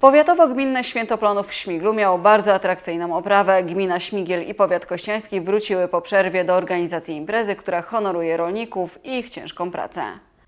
Powiatowo-gminne Święto Plonów w Śmiglu miało bardzo atrakcyjną oprawę. Gmina Śmigiel i Powiat Kościański wróciły po przerwie do organizacji imprezy, która honoruje rolników i ich ciężką pracę.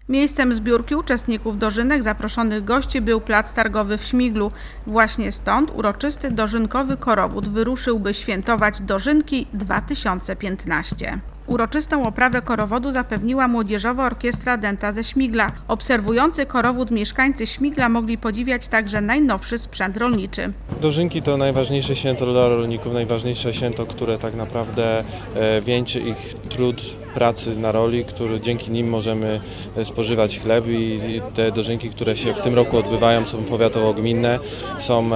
Miejscem zbiórki uczestników dożynek zaproszonych gości był plac targowy w Śmiglu. Właśnie stąd uroczysty dożynkowy korowód wyruszył, by świętować Dożynki 2015. Uroczystą oprawę korowodu zapewniła Młodzieżowa Orkiestra Dęta ze Śmigla. Obserwujący korowód mieszkańcy Śmigla mogli podziwiać także najnowszy sprzęt rolniczy. Dożynki to najważniejsze święto dla rolników, najważniejsze święto, które tak naprawdę e, wieńczy ich trud pracy na roli, który dzięki nim możemy e, spożywać chleb i te dożynki, które się w tym roku odbywają są powiatowo-gminne, są e,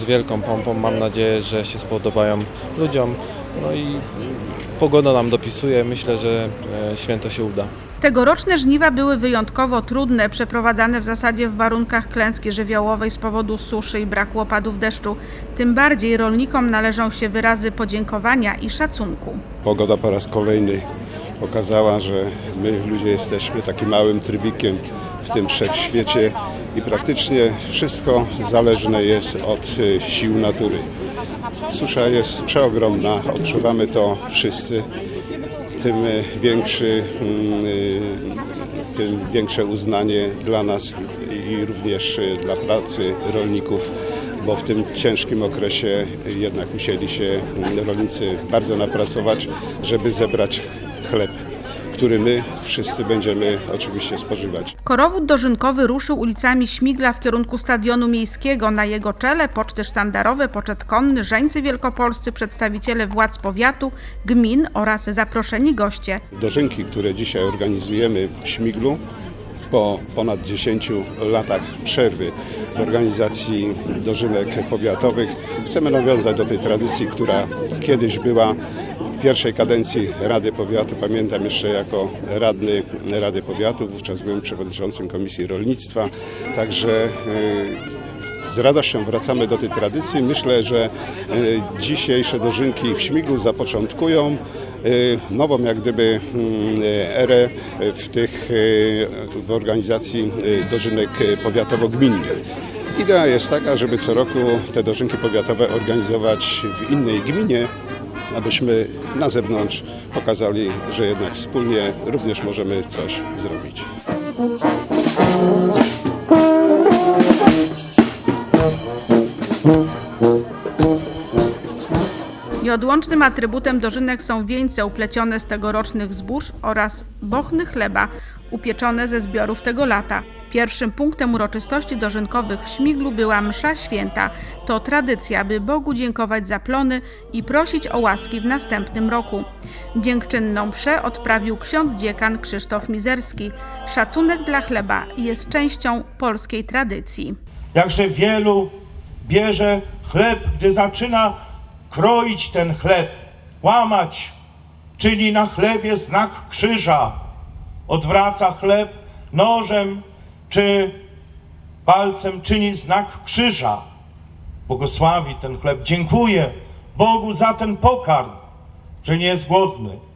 z wielką pompą. Mam nadzieję, że się spodobają ludziom. No i pogoda nam dopisuje, myślę, że e, święto się uda. Tegoroczne żniwa były wyjątkowo trudne, przeprowadzane w zasadzie w warunkach klęski żywiołowej z powodu suszy i braku opadów deszczu. Tym bardziej rolnikom należą się wyrazy podziękowania i szacunku. Pogoda po raz kolejny pokazała, że my ludzie jesteśmy takim małym trybikiem w tym wszechświecie i praktycznie wszystko zależne jest od y, sił natury. Susza jest przeogromna, odczuwamy to wszyscy. Tym większy, mm, y, tym większe uznanie dla nas i również dla pracy rolników, bo w tym ciężkim okresie jednak musieli się mm, rolnicy bardzo napracować, żeby zebrać chleb, który my wszyscy będziemy oczywiście spożywać. Korowód dożynkowy ruszył ulicami Śmigla w kierunku Stadionu Miejskiego. Na jego czele poczty sztandarowe, poczet konny, żeńcy wielkopolscy, przedstawiciele władz powiatu, gmin oraz zaproszeni goście. Dożynki, które dzisiaj organizujemy w Śmiglu, po ponad 10 latach przerwy w organizacji dożynek powiatowych, chcemy nawiązać do tej tradycji, która kiedyś była w pierwszej kadencji Rady Powiatu. Pamiętam jeszcze jako radny Rady Powiatu, wówczas byłem przewodniczącym Komisji Rolnictwa, także y, z radością wracamy do tej tradycji. Myślę, że e, dzisiejsze dożynki w Śmiglu zapoczątkują e, nową jak gdyby mm, erę w tych e, w organizacji e, dożynek e, powiatowo-gminnych. Idea jest taka, żeby co roku te dożynki powiatowe organizować w innej gminie, abyśmy na zewnątrz pokazali, że jednak wspólnie również możemy coś zrobić. Nieodłącznym atrybutem dożynek są wieńce uplecione z tegorocznych zbóż oraz bochny chleba upieczone ze zbiorów tego lata. Pierwszym punktem uroczystości dożynkowych w Śmiglu była msza święta. To tradycja, by Bogu dziękować za plony i prosić o łaski w następnym roku. Dziękczynną mszę odprawił ksiądz dziekan Krzysztof Mizerski. Szacunek dla chleba jest częścią polskiej tradycji. Jakże wielu bierze chleb, gdy zaczyna kroić ten chleb, łamać, czyli na chlebie znak krzyża. Odwraca chleb nożem czy palcem, czyni znak krzyża. Błogosławi ten chleb. Dziękuję Bogu za ten pokarm, że nie jest głodny.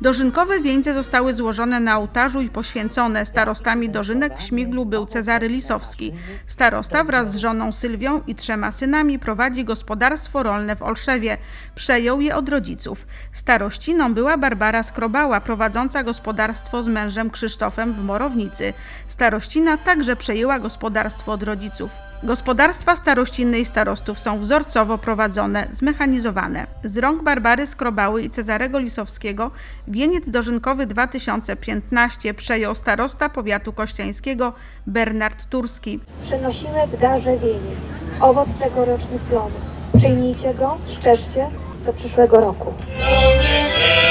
Dożynkowe wieńce zostały złożone na ołtarzu i poświęcone. Starostami dożynek w Śmiglu był Cezary Lisowski. Starosta wraz z żoną Sylwią i trzema synami prowadzi gospodarstwo rolne w Olszewie. Przejął je od rodziców. Starościną była Barbara Skrobała, prowadząca gospodarstwo z mężem Krzysztofem w Morownicy. Starościna także przejęła gospodarstwo od rodziców. Gospodarstwa starościnne i starostów są wzorcowo prowadzone, zmechanizowane. Z rąk Barbary Skrobały i Cezarego Lisowskiego wieniec dożynkowy 2015 przejął starosta powiatu kościańskiego Bernard Turski. Przynosimy w darze wieniec, owoc tegorocznych plonów. Przyjmijcie go, szczerzcie do przyszłego roku. Gospodarza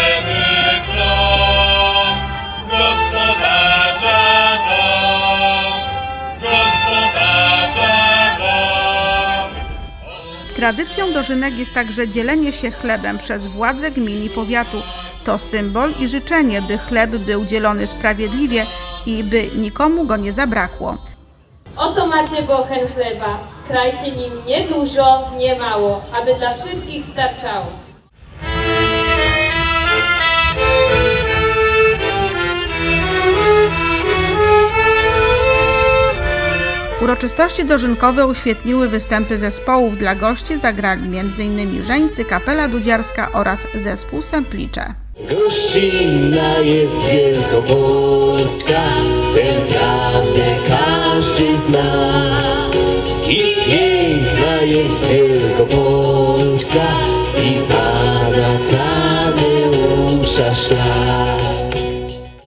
Tradycją dożynek jest także dzielenie się chlebem przez władze gmin i powiatu. To symbol i życzenie, by chleb był dzielony sprawiedliwie i by nikomu go nie zabrakło. Oto macie bochen chleba. Krajcie nim nie dużo, nie mało, aby dla wszystkich starczało. Uroczystości dożynkowe uświetniły występy zespołów. Dla gości zagrali m.in. Żeńcy, Kapela Dudziarska oraz zespół Semplicze. Gościnna jest Wielkopolska, tę prawdę każdy zna. I piękna jest Wielkopolska, i Pana Tadeusza szlak.